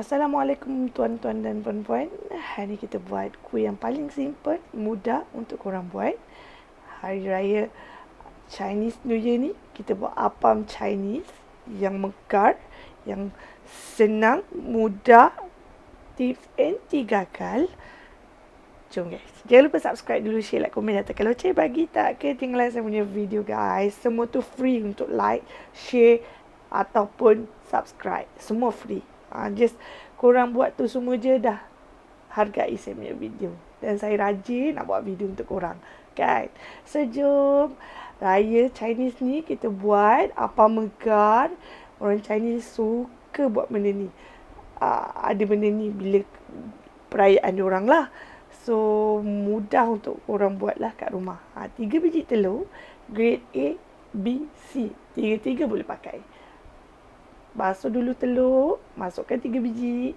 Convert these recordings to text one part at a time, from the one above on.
Assalamualaikum tuan-tuan dan puan-puan. Hari ni kita buat kuih yang paling simple, mudah untuk korang buat. Hari raya Chinese New Year ni kita buat apam Chinese yang mekar, yang senang, mudah, tips and tiga kal. Jom guys. Jangan lupa subscribe dulu, share, like, komen dan tekan loceng bagi tak ketinggalan saya punya video guys. Semua tu free untuk like, share ataupun subscribe. Semua free. Ha, just korang buat tu semua je dah hargai saya punya video. Dan saya rajin nak buat video untuk korang. Kan? So, jom. Raya Chinese ni kita buat apa megar. Orang Chinese suka buat benda ni. Uh, ada benda ni bila perayaan orang lah. So, mudah untuk orang buat lah kat rumah. Ha, tiga biji telur. Grade A, B, C. Tiga-tiga boleh pakai. Basuh dulu telur, masukkan tiga biji.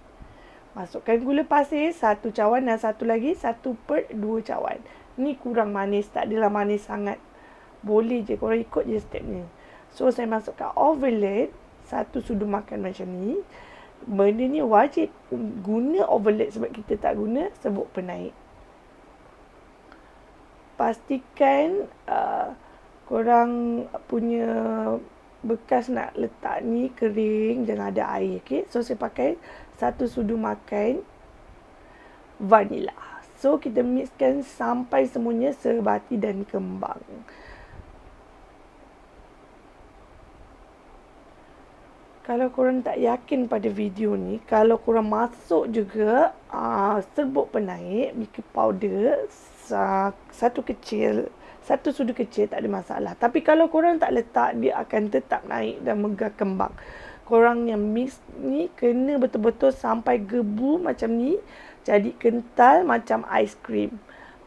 Masukkan gula pasir, satu cawan dan satu lagi, satu per dua cawan. Ni kurang manis, tak adalah manis sangat. Boleh je, korang ikut je step ni. So, saya masukkan overload, satu sudu makan macam ni. Benda ni wajib guna overload sebab kita tak guna sebut penaik. Pastikan uh, korang punya bekas nak letak ni kering jangan ada air okey? So saya pakai satu sudu makan vanila so kita mixkan sampai semuanya sebati dan kembang kalau korang tak yakin pada video ni kalau korang masuk juga uh, serbuk penaik baking powder satu kecil satu sudu kecil tak ada masalah. Tapi kalau korang tak letak, dia akan tetap naik dan megah kembang. Korang yang mix ni kena betul-betul sampai gebu macam ni. Jadi kental macam aiskrim.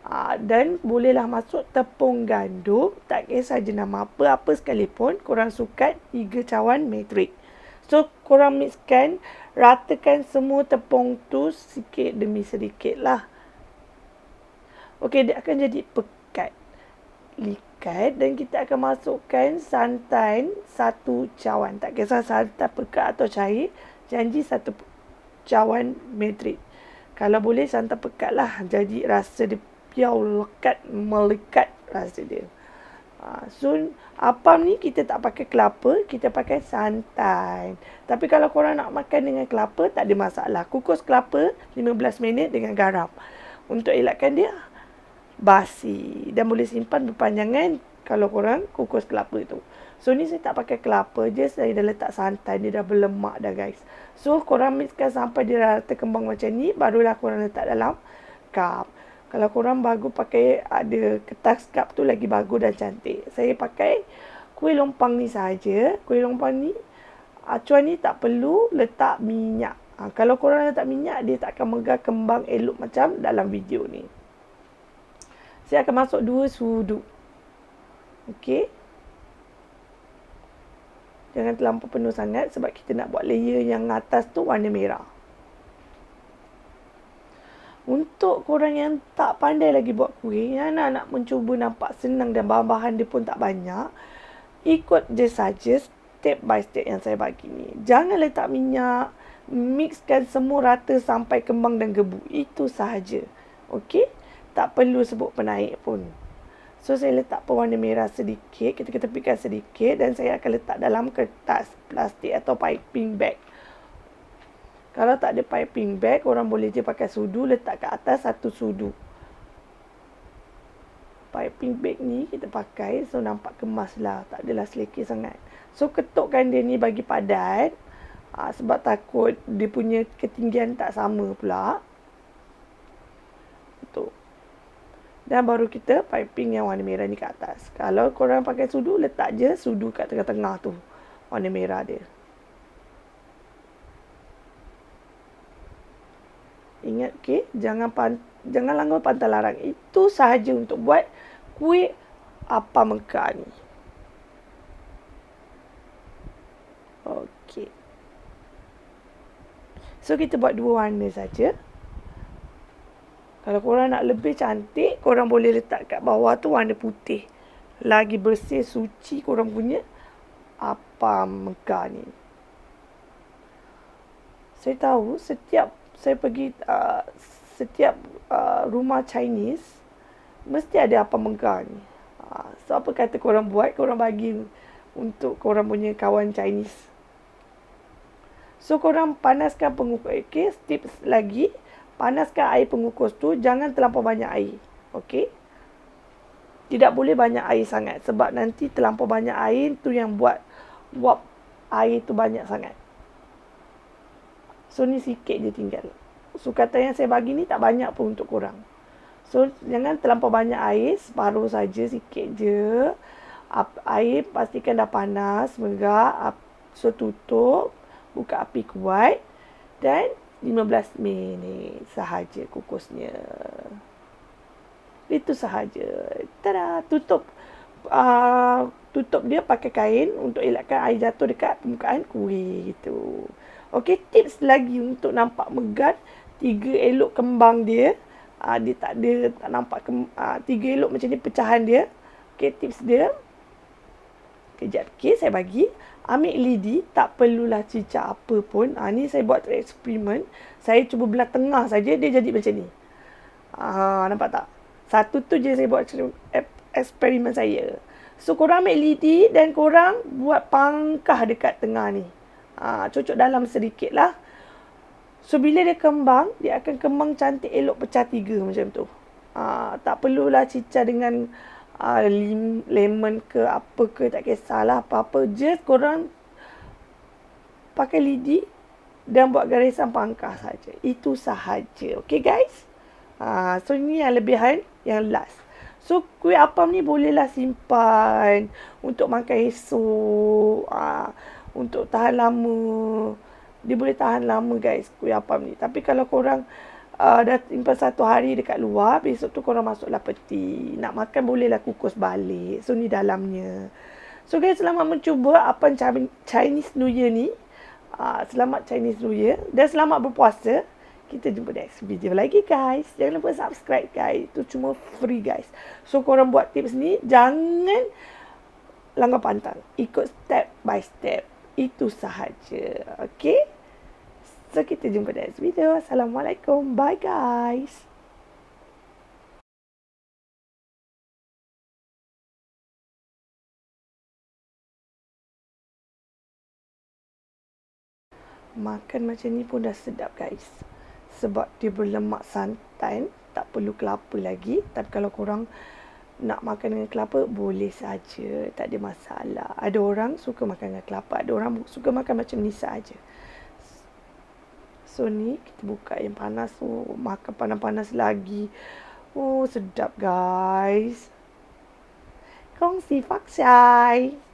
Uh, dan bolehlah masuk tepung gandum. Tak kisah jenama apa-apa sekalipun. Korang suka tiga cawan metrik. So korang mixkan, ratakan semua tepung tu sikit demi sedikit lah. Okay, dia akan jadi pekat likat dan kita akan masukkan santan satu cawan. Tak kisah santan pekat atau cair, janji satu cawan metrik. Kalau boleh santan pekat lah, jadi rasa dia piau lekat, melekat rasa dia. Ha, so, apam ni kita tak pakai kelapa, kita pakai santan. Tapi kalau korang nak makan dengan kelapa, tak ada masalah. Kukus kelapa 15 minit dengan garam. Untuk elakkan dia, basi dan boleh simpan berpanjangan kalau korang kukus kelapa tu. So ni saya tak pakai kelapa je, saya dah letak santan, dia dah berlemak dah guys. So korang mixkan sampai dia rata kembang macam ni, barulah korang letak dalam cup. Kalau korang bagus pakai ada kertas cup tu lagi bagus dan cantik. Saya pakai kuih lompang ni saja. Kuih lompang ni, acuan ni tak perlu letak minyak. Ha, kalau korang letak minyak, dia tak akan megah kembang elok macam dalam video ni saya akan masuk dua sudu. Okey. Jangan terlampau penuh sangat sebab kita nak buat layer yang atas tu warna merah. Untuk korang yang tak pandai lagi buat kuih, yang nak, nak mencuba nampak senang dan bahan-bahan dia pun tak banyak, ikut je saja step by step yang saya bagi ni. Jangan letak minyak, mixkan semua rata sampai kembang dan gebu. Itu sahaja. Okey? tak perlu sebut penaik pun. So saya letak pewarna merah sedikit, kita kita tepikan sedikit dan saya akan letak dalam kertas plastik atau piping bag. Kalau tak ada piping bag, orang boleh je pakai sudu letak kat atas satu sudu. Piping bag ni kita pakai so nampak kemas lah, tak adalah selekeh sangat. So ketukkan dia ni bagi padat ah, sebab takut dia punya ketinggian tak sama pula. Tuh. Dan baru kita piping yang warna merah ni ke atas. Kalau korang pakai sudu, letak je sudu kat tengah-tengah tu. Warna merah dia. Ingat, okay? Jangan pan jangan langgar pantai larang. Itu sahaja untuk buat kuih apa mekar ni. Okay. So, kita buat dua warna saja. Kalau korang nak lebih cantik, korang boleh letak kat bawah tu warna putih. Lagi bersih, suci korang punya apa megah ni. Saya tahu setiap saya pergi uh, setiap uh, rumah Chinese mesti ada apa menggar ni. Uh, so apa kata korang buat, korang bagi untuk korang punya kawan Chinese. So korang panaskan pengukus. Okay, tips lagi. Panaskan air pengukus tu, jangan terlampau banyak air. Okay. Tidak boleh banyak air sangat. Sebab nanti terlampau banyak air tu yang buat wap air tu banyak sangat. So ni sikit je tinggal. So kata yang saya bagi ni tak banyak pun untuk korang. So jangan terlampau banyak air, separuh saja sikit je. Air pastikan dah panas, megak. So tutup, buka api kuat dan 15 minit sahaja kukusnya. Itu sahaja. Tada, tutup. Uh, tutup dia pakai kain untuk elakkan air jatuh dekat permukaan kuih gitu. Okey, tips lagi untuk nampak megah tiga elok kembang dia. Uh, dia tak ada tak nampak ke, uh, ah, tiga elok macam ni pecahan dia. Okey, tips dia. Kejap, okey saya bagi. Ambil lidi, tak perlulah cicak apa pun. Ah uh, ni saya buat eksperimen. Saya cuba belah tengah saja dia jadi macam ni. Ah uh, nampak tak? Satu tu je saya buat eksperimen saya. So korang ambil lidi dan korang buat pangkah dekat tengah ni. Ah uh, cocok dalam sedikit lah. So bila dia kembang, dia akan kembang cantik elok pecah tiga macam tu. Uh, tak perlulah cicah dengan uh, lim, lemon ke apa ke tak kisahlah apa-apa. Just korang pakai lidi dan buat garisan pangkah saja. Itu sahaja. Okay guys? Uh, so ini yang lebihan yang last. So kuih apam ni bolehlah simpan untuk makan esok. Uh, untuk tahan lama. Dia boleh tahan lama guys kuih apam ni. Tapi kalau korang uh, dah simpan satu hari dekat luar besok tu korang masuklah peti. Nak makan bolehlah kukus balik. So ni dalamnya. So guys selamat mencuba apam Chinese New Year ni. Uh, selamat Chinese New Year. Dan selamat berpuasa. Kita jumpa next video lagi guys. Jangan lupa subscribe guys. Itu cuma free guys. So korang buat tips ni jangan langgar pantang. Ikut step by step itu sahaja okay So kita jumpa next video. Assalamualaikum. Bye guys. Makan macam ni pun dah sedap guys. Sebab dia berlemak santan. Tak perlu kelapa lagi. Tapi kalau korang nak makan dengan kelapa, boleh saja. Tak ada masalah. Ada orang suka makan dengan kelapa. Ada orang suka makan macam ni saja. So ni kita buka yang panas tu. Oh, makan panas-panas lagi. Oh sedap guys. Kongsi Pak Chai.